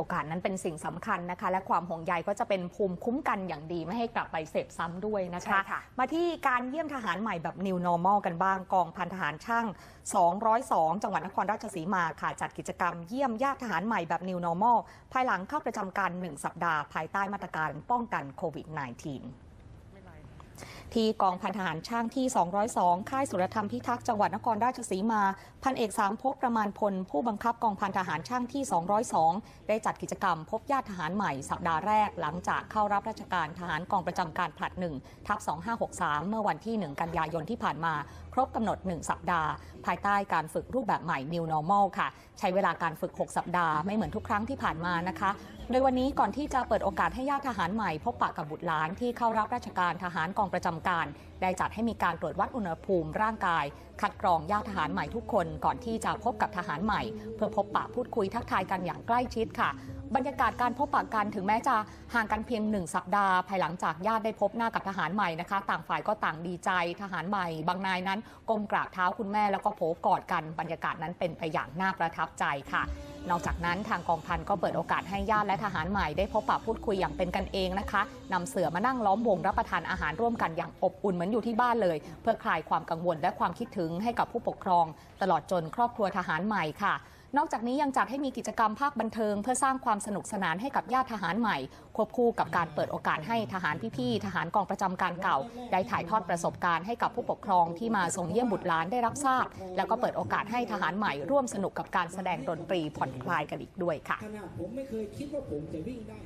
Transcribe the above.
โอกาสนั้นเป็นสิ่งสำคัญนะคะ และความห่วงใยก็จะเป็นภูมิคุ้มกันอย่างดีไม่ให้กลับไปเสพซ้ำด้วยนะคะใช่ค่ะมาที่การเยี่ยมทหารใหม่แบบ New Normal กันบ้างกองพันทหารช่าง 202 จังหวัดนครราชสีมาค่ะจัดกิจกรรมเยี่ยมญาติทหารใหม่แบบ New Normal ภายหลังเข้าประจำการ 1 สัปดาห์ ภายใต้มาตรการป้องกันโควิด -19 ที่กองพันทหารช่างที่ 202 ค่ายสุรธรรมพิทักษ์จังหวัดนครราชสีมา พันเอกสามภพประมาณพล ผู้บังคับกองพันทหารช่างที่ 202 ได้จัดกิจกรรมพบญาติทหารใหม่สัปดาห์แรก หลังจากเข้ารับราชการทหารกองประจำการผลัด1ทับ2563 เมื่อวันที่ 1 กันยายนที่ผ่านมา ครบกำหนด 1 สัปดาห์ ภายใต้การฝึกรูปแบบใหม่ New Normal ค่ะ ใช้เวลาการฝึก 6 สัปดาห์ไม่เหมือนทุกครั้งที่ผ่านมานะคะโดยวันนี้ก่อนที่จะเปิดโอกาสให้ญาติทหารใหม่ พบปะกับบุตรหลานที่เข้ารับราชการทหารกองประจำการ ได้จัดให้มีการตรวจวัดอุณหภูมิร่างกาย คัดกรองญาติทหารใหม่ทุกคนก่อนที่จะพบกับทหารใหม่ เพื่อพบปะพูดคุยทักทายกันอย่างใกล้ชิดค่ะ บรรยากาศการพบปะกันถึงแม้จะห่างกันเพียงหนึ่งสัปดาห์ ภายหลังจากญาติได้พบหน้ากับทหารใหม่นะคะ ต่างฝ่ายก็ต่างดีใจทหารใหม่ บางนายนั้นก้มกราบเท้าคุณแม่แล้วก็โผกอดกันบรรยากาศนั้นเป็นไปอย่างน่าประทับใจค่ะ นอกจากนั้นทางกองพันก็เปิดโอกาสให้ญาติและทหารใหม่ได้พบปะพูดคุยอย่างเป็นกันเองนะคะนำเสือมานั่งล้อมวงรับประทานอาหารร่วมกันอย่างอบอุ่นเหมือนอยู่ที่บ้านเลย เพื่อคลายความกังวลและความคิดถึงให้กับผู้ปกครอง ตลอดจนครอบครัวทหารใหม่ค่ะ นอกจากนี้ยังจัดให้มีกิจกรรมภาคบันเทิง เพื่อสร้างความสนุกสนานให้กับญาติทหารใหม่ ควบคู่กับการเปิดโอกาสให้ทหารพี่ๆทหารกองประจำการเก่า ได้ถ่ายทอดประสบการณ์ให้กับผู้ปกครองที่มาส่งเยี่ยมบุตรหลานได้รับทราบ แล้วก็เปิดโอกาสให้ทหารใหม่ร่วมสนุกกับการแสดงดนตรีผ่อนคลายกันอีกด้วยค่ะขนาดผมไม่เคยคิดว่าผมจะวิ่งได้